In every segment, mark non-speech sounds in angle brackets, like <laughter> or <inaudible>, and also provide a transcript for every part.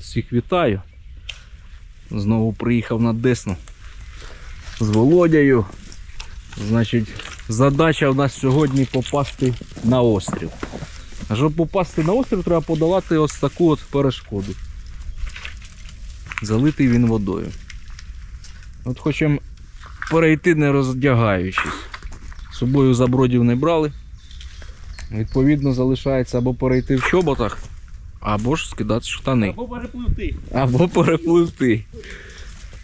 Всіх вітаю. Знову приїхав на Десну з Володяю. Значить, задача в нас сьогодні попасти на острів. А щоб попасти на острів, треба подолати ось таку от перешкоду. Залитий він водою. От хочемо перейти не роздягаючись. З собою забродів не брали. Відповідно, залишається або перейти в чоботах, або ж скидати штани. Або перепливти. Або перепливти.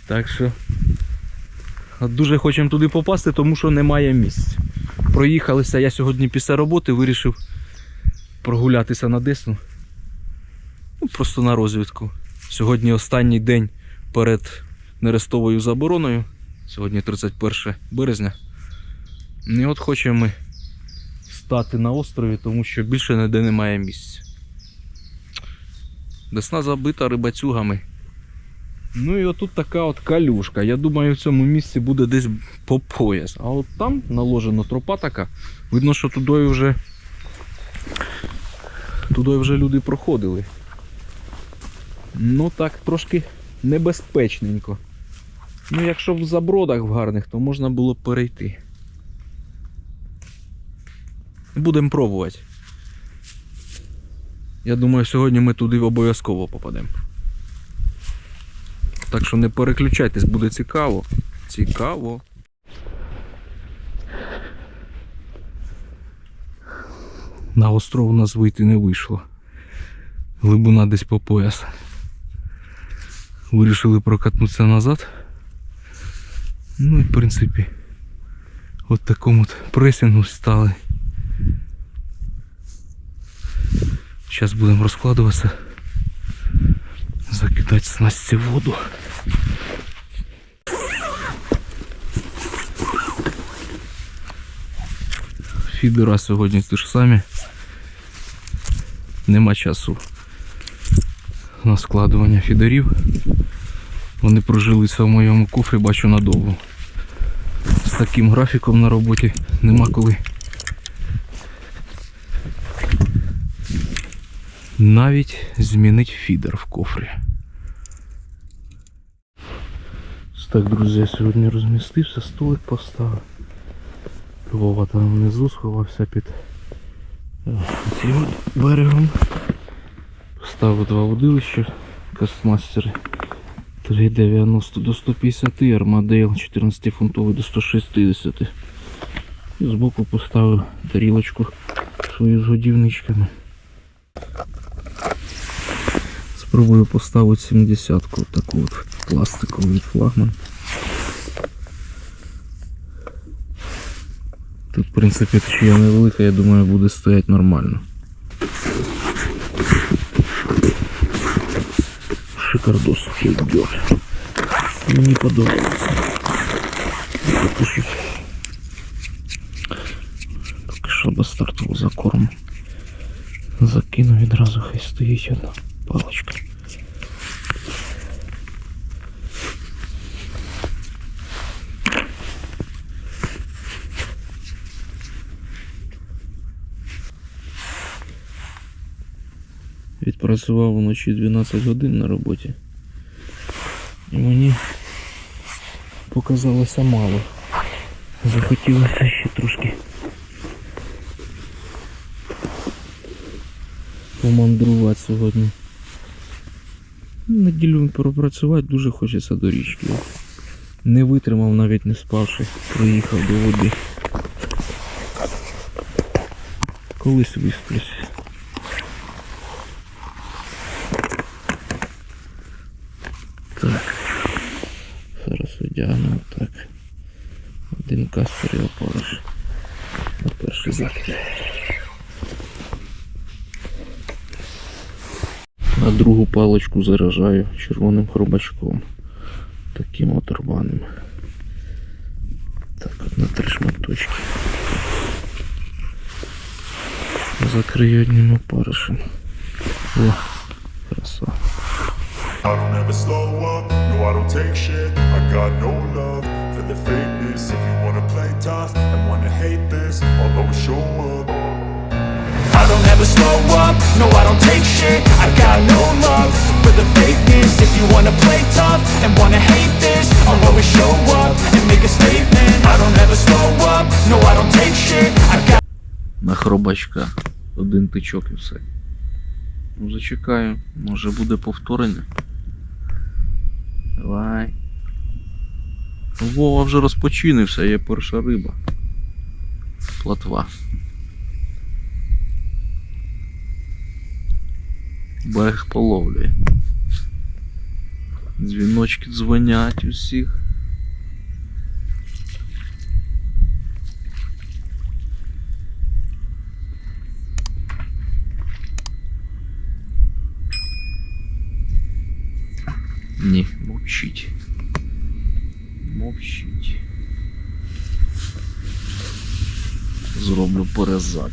Так що дуже хочемо туди попасти, тому що немає місць. Проїхалися я сьогодні після роботи, вирішив прогулятися на Десну. Ну, просто на розвідку. Сьогодні останній день перед нерестовою забороною. Сьогодні 31 березня. І от хочемо ми стати на острові, тому що більше ніде немає місць. Десна забита рибацюгами. Ну і отут така от калюшка. Я думаю, в цьому місці буде десь по пояс. А от там наложена тропа така. Видно, що туди вже. Туди вже люди проходили. Ну так, трошки небезпечненько. Ну, якщо в забродах в гарних, то можна було перейти. Будемо пробувати. Я думаю, сьогодні ми туди обов'язково попадемо. Так що не переключайтесь, буде цікаво. Цікаво. На остров у нас вийти не вийшло. Глибина десь по пояс. Вирішили прокатнутися назад. Ну і в принципі, от такому от пресінгу стали. Зараз будемо розкладуватися, закидати снасті воду. Фідера сьогодні ті ж самі. Нема часу на складування фідерів. Вони прожилися в моєму кофрі, бачу надовго. З таким графіком на роботі нема коли навіть змінить фідер в кофрі. Так, друзі, я сьогодні розмістився, столик поставив. Вова там внизу сховався під цим берегом. Поставив два водилища Кастмастери 390 до 150, Армадейл 14 фунтовий до 160. І збоку поставив тарілочку свою з годівничками. Спробую поставити 70-ку, таку от пластиковий флагман. Тут, в принципі, течія невелика, я думаю, буде стояти нормально. Шикардос йдет. Мені подобається. Поки що, без стартового закорму. Закину відразу, хай стоїть одна паличка. Відпрацював вночі 12 годин на роботі. І мені показалося мало. Захотілося ще трошки помандрувати сьогодні. Неділю пропрацювати дуже хочеться до річки. Не витримав навіть не спавши, приїхав до води. Колись висплюсь. Так. Зараз одягнемо так. Один кастер і. На перший захід. На другу паличку заражаю червоним хробачком. Таким от рваним. Так, от на три шматочки. Закрию одним опаришем. О, краса. I don't ever slow up, no I don't take shit I got no love for the fakeness If you wanna play tough and wanna hate this I'll always show up I don't ever slow up, no I don't take shit I got no love for the fakeness If you wanna play tough and wanna hate this I'll always show up and make a statement I don't ever slow up, no I don't take shit I got... На хробачка, один тичок і все. Ну зачекаю, може буде повторення. Давай. Вова вже розпочинився, є перша риба. Платва. Берег половлює. Дзвіночки дзвонять усіх. Ні, мовчить. Мовчить. Зроблю перезак.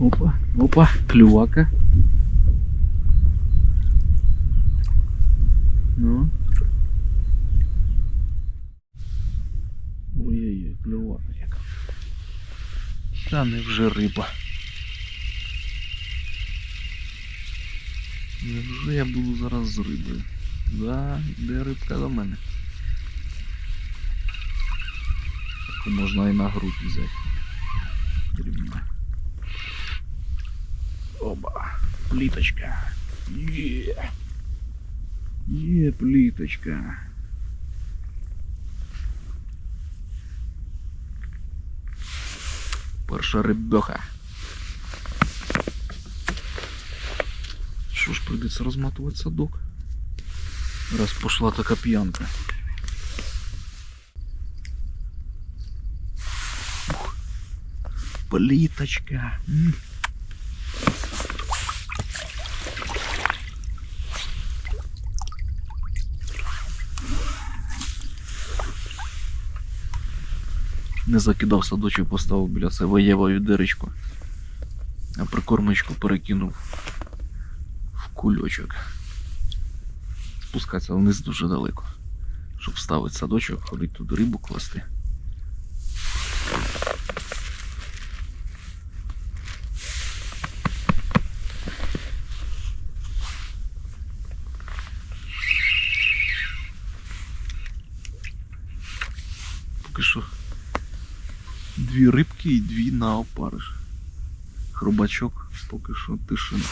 Опа, опа, клювака. Ну. Ой-ой-ой, клювака яка. Та не вже риба. Невже я буду зараз з рибою? Да, де рибка до мене? Таку можна і на грудь взяти. Дрібна. Оба. Пліточка. Є. Є пліточка. Перша рибьоха. Що ж, прийдеться розматувати садок. Раз пошла така п'янка. Ух. Пліточка. М. Не закидав садочок, поставив біля себе євою дирочку, а прикормочку перекинув кульочок. Спускатися вниз дуже далеко. Щоб вставити садочок, ходити туди рибу класти. Поки що дві рибки і дві на опариш. Хробачок поки що тишина.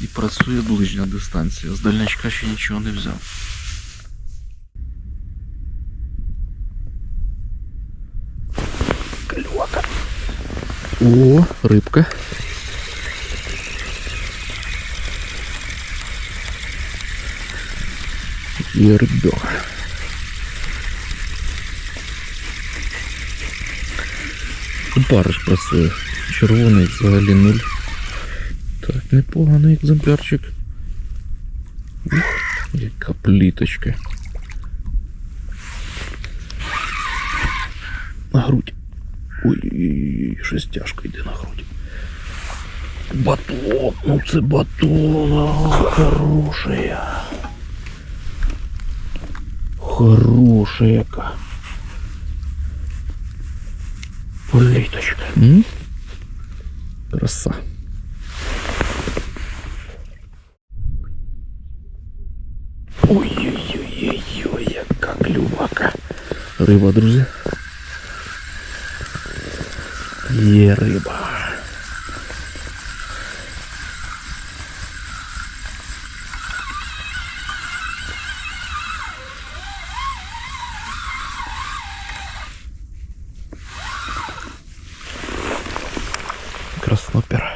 І працює ближня дистанція. З дальнячка ще нічого не взяв. Клювака. О, рибка. І рибьоха. Париж працює. Червоний взагалі нуль. Непоганий екземплярчик. Яка пліточка. На грудь. Ой-ой-ой, щось тяжко йде на грудь. Батон, ну це батон, хорошая. Хорошая яка. Пліточка. М? Краса. Ой-ой-ой-ой, яка клювака. Риба, друзі. Є риба. Краснопер.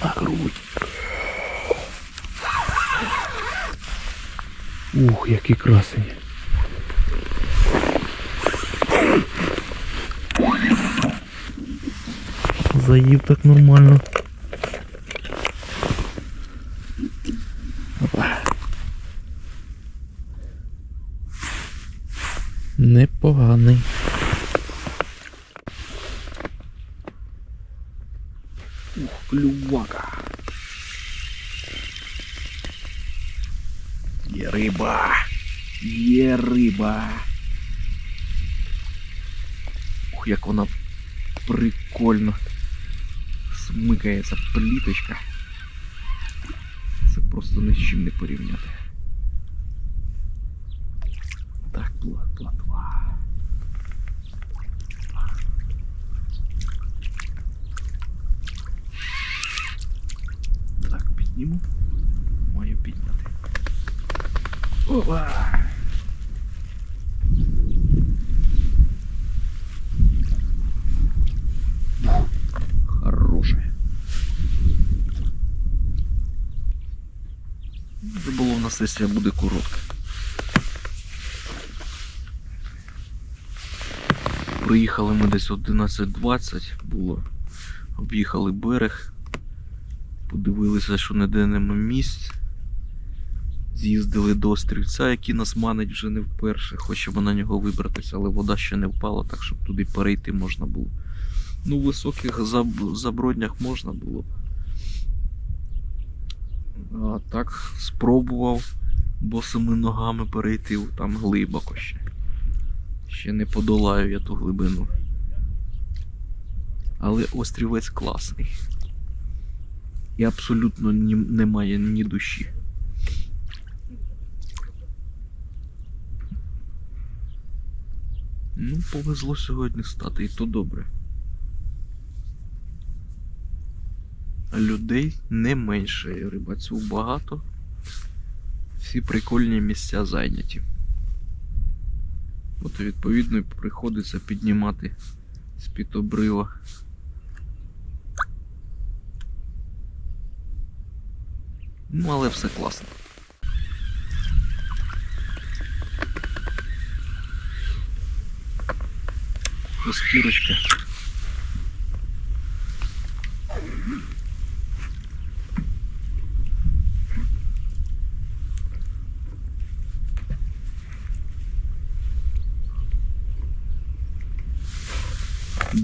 На грудь. Ух, який красень. Заїв так нормально. Непоганий. Ух, клювака. Є риба. Є риба. Ух, як вона прикольно смикається пліточка. Це просто ні з чим не порівняти. Так, пла, платва. Так, підніму. Маю підняти. Опа! Хорошая. Риболовна сесія буде коротка. Приїхали ми десь 11.20 було. Об'їхали берег. Подивилися, що ніде нема місць. З'їздили до острівця, який нас манить вже не вперше. Хочемо на нього вибратися, але вода ще не впала, так щоб туди перейти можна було. Ну, в високих заброднях можна було. А так спробував босими ногами перейти там глибоко ще. Ще не подолаю я ту глибину. Але острівець класний. І абсолютно ні, немає ні душі. Ну, повезло сьогодні стати, і то добре. Людей не менше, рибаців багато. Всі прикольні місця зайняті. От відповідно приходиться піднімати з-під обрива. Ну, але все класно. Розпірочка.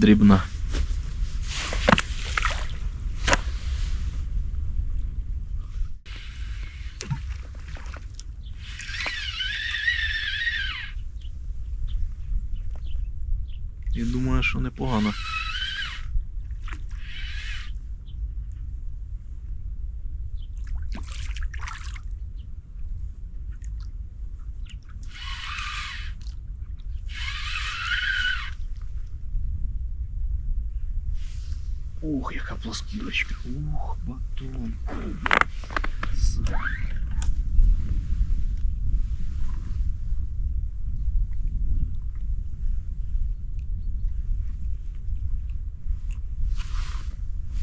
Дрібна. Я думаю, що непогано. Ух, яка плоскірочка. Ух, батон. З-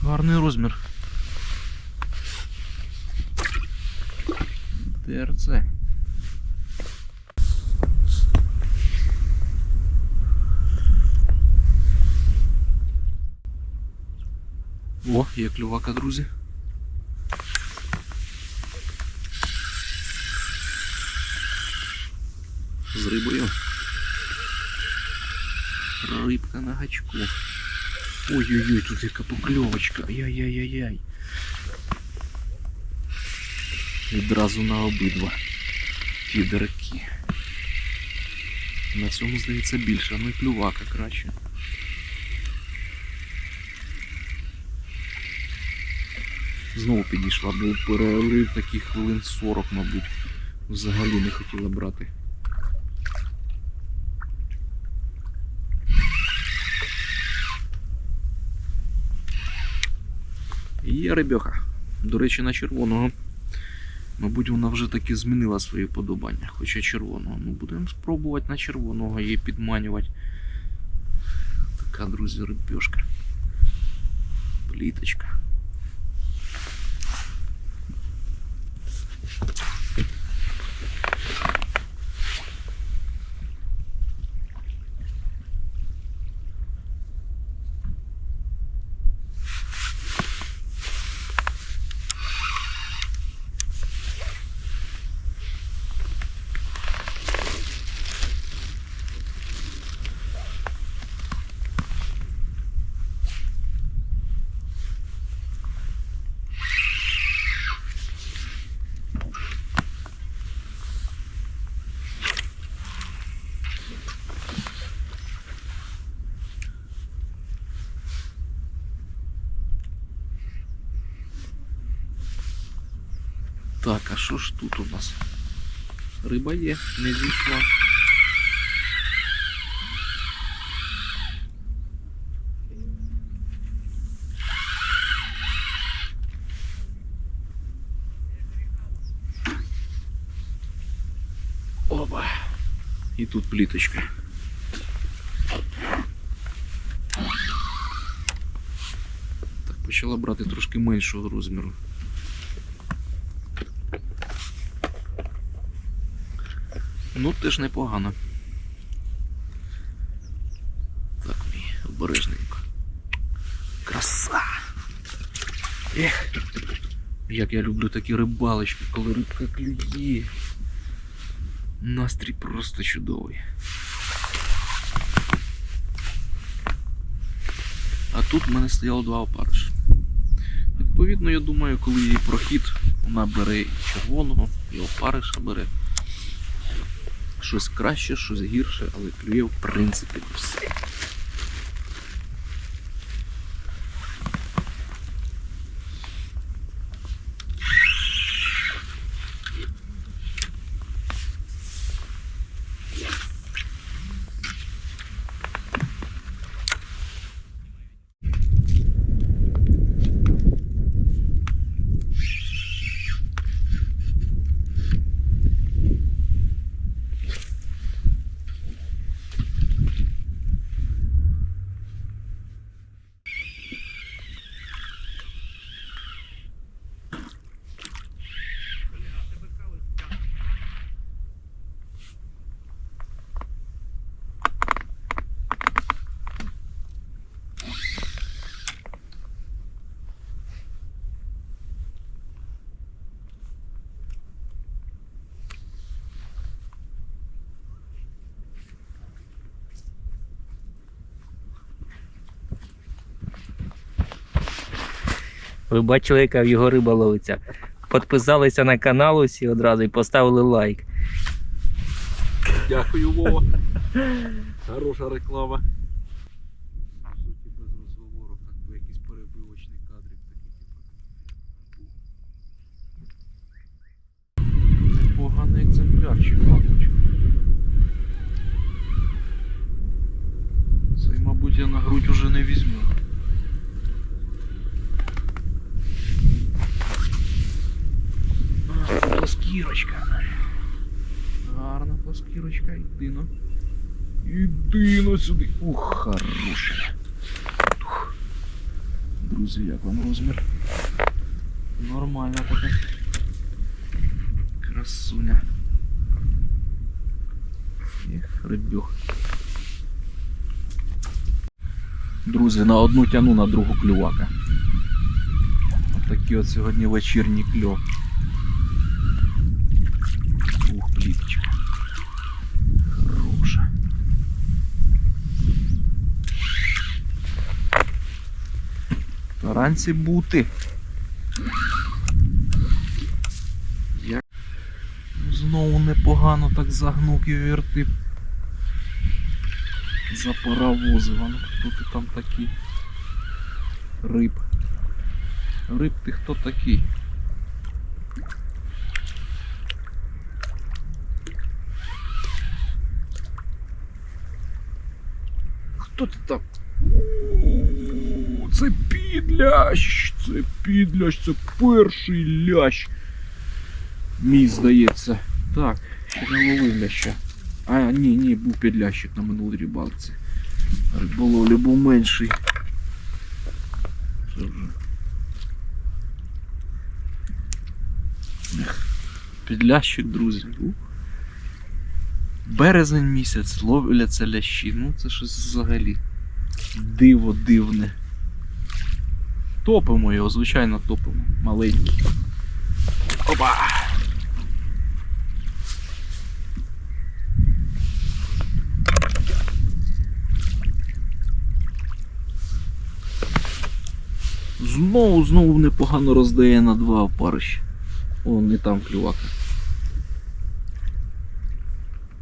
Гарний розмір. ТРЦ. О, є клювака, друзі. З рибою. Рибка на гачку. Ой-ой-ой, тут яка покльовочка. Ай-яй-яй-яй. Відразу на обидва фідерки. На цьому здається більше, ну і клювака краще. Знову підійшла, бо перерив таких хвилин 40, мабуть. Взагалі не хотіла брати. Є рибьоха. До речі, на червоного. Мабуть, вона вже таки змінила свої подобання, хоча червоного. Ну, будемо спробувати на червоного її підманювати. Така, друзі, рибьошка. Пліточка. Так, а що ж тут у нас? Риба є, не зійшла. Оба. І тут пліточка. Так, почала брати трошки меншого розміру. Ну, теж непогано. Так, мій обережненько. Краса! Ех! Як я люблю такі рибалочки, коли рибка клює. Настрій просто чудовий. А тут в мене стояло два опариші. Відповідно, я думаю, коли її прохід, вона бере і червоного, і опариша бере. Щось краще, щось гірше, але клює в принципі все. Ви бачили, яка в його риба ловиться. Підписалися на канал усі одразу і поставили лайк. Дякую, Вова. <laughs> Хороша реклама. Суті без розговору, так перебивочний кадрик такий, типу. Непоганий екземплярчик, мабуть. Цей, мабуть, я на грудь уже не візьму. А, Плоскірочка. Гарна плоскірочка, йди ну. Іди ну сюди. Ух, хороша. Ух. Друзі, як вам розмір? Нормально така. Красуня. Ех, рибьох. Друзі, на одну тяну, на другу клювака. Отакий от сьогодні вечірній кльов. Таранці бути. Я знову непогано так загнув і. За паровозив. А ну хто ти там такий? Риб. Риб ти хто такий? Хто ти там? О, Це підлящ, це підлящ, це перший лящ. Мій здається. Так, ще не ловив ляща. А, ні, ні, був підлящик на минулій рибалці. Риболовлі був менший. Це вже. Підлящик, друзі. Березень місяць ловляться лящі. Ну це щось взагалі. Диво дивне. Топимо його, звичайно, топимо. Маленький. Опа! Знову, знову непогано роздає на два опарища. О, не там клювака.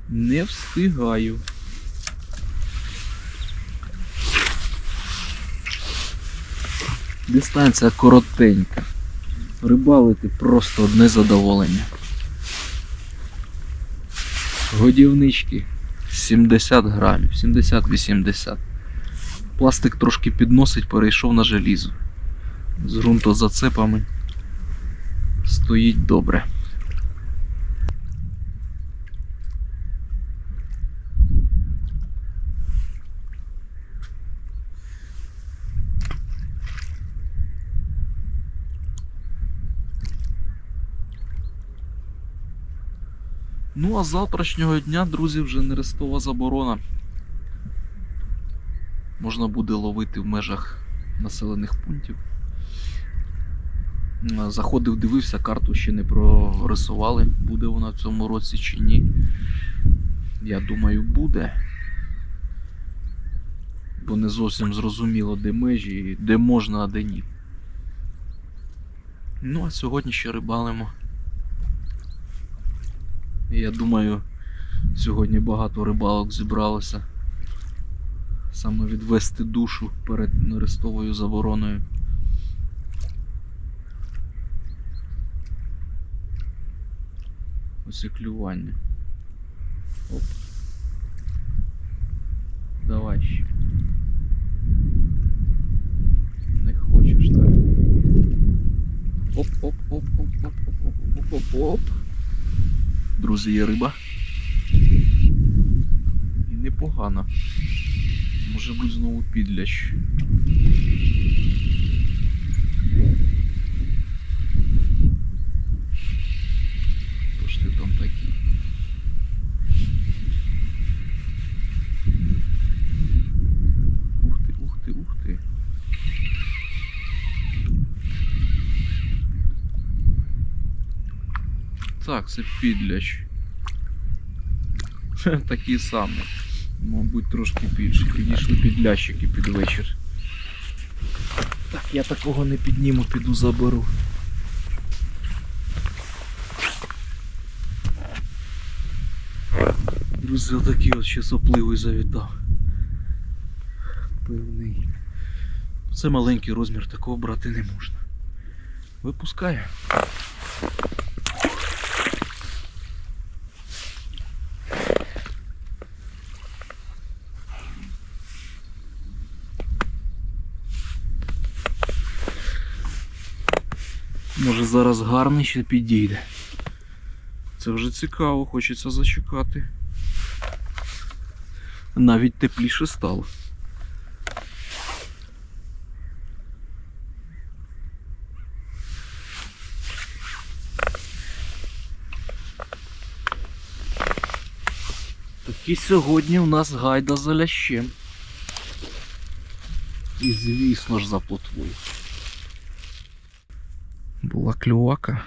Не встигаю. Дистанція коротенька. Рибалити просто одне задоволення. Годівнички 70 грамів, 70-80. Пластик трошки підносить, перейшов на желізо. З ґрунтозацепами стоїть добре. Ну а з завтрашнього дня, друзі, вже нерестова заборона. Можна буде ловити в межах населених пунктів. Заходив, дивився, карту ще не прорисували, буде вона в цьому році чи ні. Я думаю, буде. Бо не зовсім зрозуміло, де межі, де можна, а де ні. Ну, а сьогодні ще рибалимо. І я думаю, сьогодні багато рибалок зібралося. Саме відвести душу перед нерестовою забороною. І клювання. Оп. Давай ще. Не хочеш так. Оп, Друзі, є риба. І непогано. Може бути знову підлящ. Хто ж ти там такий? Ух ти, ух ти, ух ти. Так, це підлящ. Хе, Такі самі. Мабуть, трошки більше. Підійшли підлящики під вечір. Так, я такого не підніму, піду заберу. Друзі, отакий от ще сопливий завітав. Певний. Це маленький розмір, такого брати не можна. Випускає. Може зараз гарний ще підійде. Це вже цікаво, хочеться зачекати. Навіть тепліше стало. Такі сьогодні у нас гайда за лящем. І звісно ж за плотвою. Була клювака.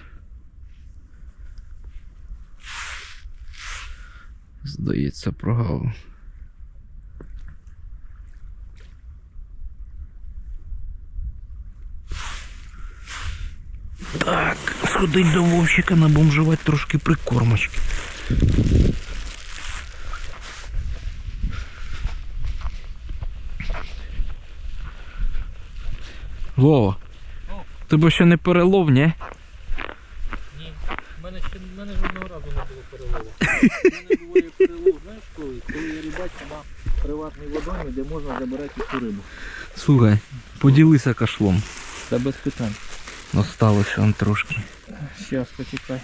Здається, прогав. Так, сходить до вовчика набомжувати трошки прикормочки. Вова, тебе ще не перелов, ні? Ні, в мене ще в мене жодного разу не було перелову. <laughs> У мене буває перелов, знаєш коли? Коли я рибачу на приватній водоймі, де можна забирати цю рибу. Слухай, поділися кашлом. Та без питань. Осталося он трошки. Зараз почекай.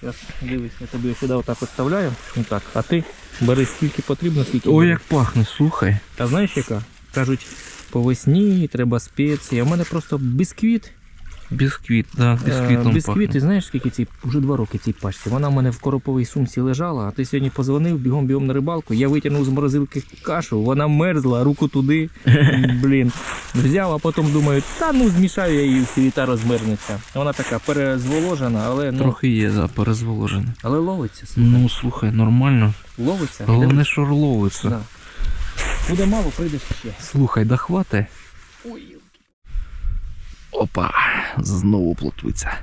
Зараз дивись, я тобі сюди отак оставляю. Отак. А ти бери скільки потрібно, скільки. Ой, як пахне, слухай. Та знаєш яка? Кажуть, по весні треба спеції. А в мене просто бісквіт. Бісквіт, да, Е, бісквітом Бісквіт, ти знаєш, скільки цій, вже два роки цій пачці. Вона в мене в короповій сумці лежала, а ти сьогодні позвонив бігом-бігом на рибалку. Я витягнув з морозилки кашу, вона мерзла, руку туди. <laughs> Блін. Взяв, а потім думаю, та ну змішаю я її всі і та розмерзнеться. Вона така перезволожена, але ну, Трохи є, да, перезволожене. але ловиться. слухай. Ну, слухай, нормально. Ловиться. Головне, що ловиться. Да. Буде мало, прийдеш ще. Слухай, да хвати. Опа, знову плотвиця.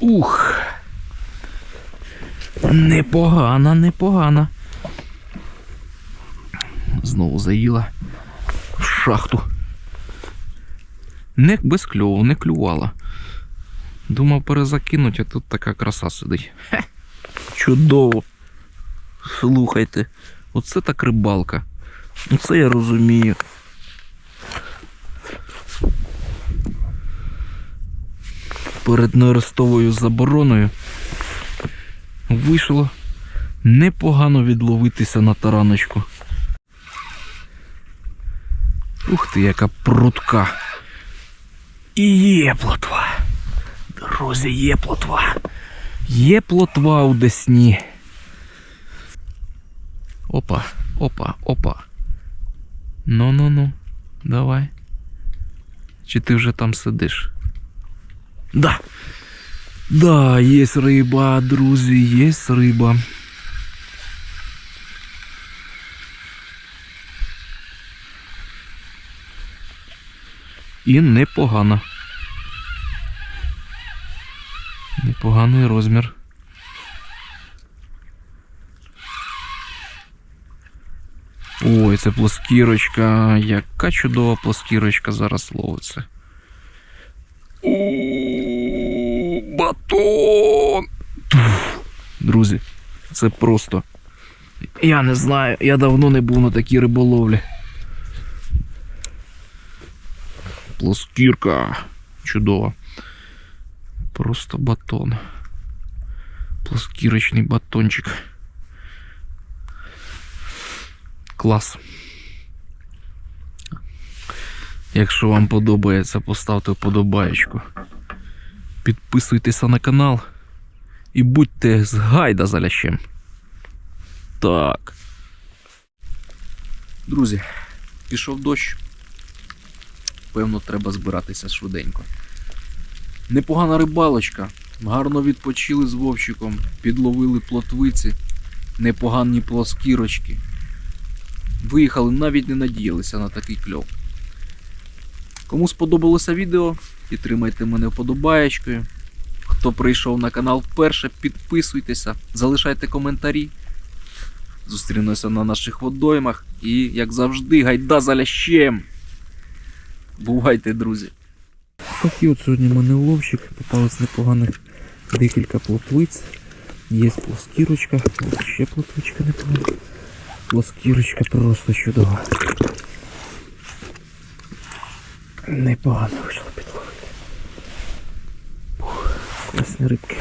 Ух. Непогана, непогана. Знову заїла в шахту. Не без кльову, не клювала. Думав перезакинуть, а тут така краса сидить. Хе, чудово. Слухайте, оце так рибалка. Оце я розумію. Перед нерестовою забороною вийшло непогано відловитися на тараночку. Ух ти, яка прутка. І є плотва. Друзі, є плотва. Є плотва у Десні. Опа, опа, опа. Ну-ну-ну, давай. Чи ти вже там сидиш? Да. Да, є риба, друзі, є риба. І непогано. Непоганий розмір. Ой, це плоскірочка. Яка чудова плоскірочка зараз ловиться. Батон! Друзі, це просто. Я не знаю, я давно не був на такій риболовлі. Плоскірка. Чудова. Просто батон. Плоскірочний батончик. Клас. Якщо вам подобається, поставте вподобаєчку. Підписуйтеся на канал і будьте з гайда за. Так. Друзі, пішов дощ. Певно, треба збиратися швиденько. Непогана рибалочка. Гарно відпочили з вовчиком, підловили плотвиці, непогані плоскірочки. Виїхали, навіть не надіялися на такий кльов. Кому сподобалося відео, підтримайте мене вподобаєчкою. Хто прийшов на канал вперше, підписуйтеся, залишайте коментарі. Зустрінемося на наших водоймах і, як завжди, гайда за лящем! Бувайте, друзі! Такий от сьогодні в мене ловчик, попалось непоганих декілька плотвиць. Є плоскірочка, ще плотвичка непогана. Плоскірочка просто чудова. Непогано вийшло підловити. Класні рибки.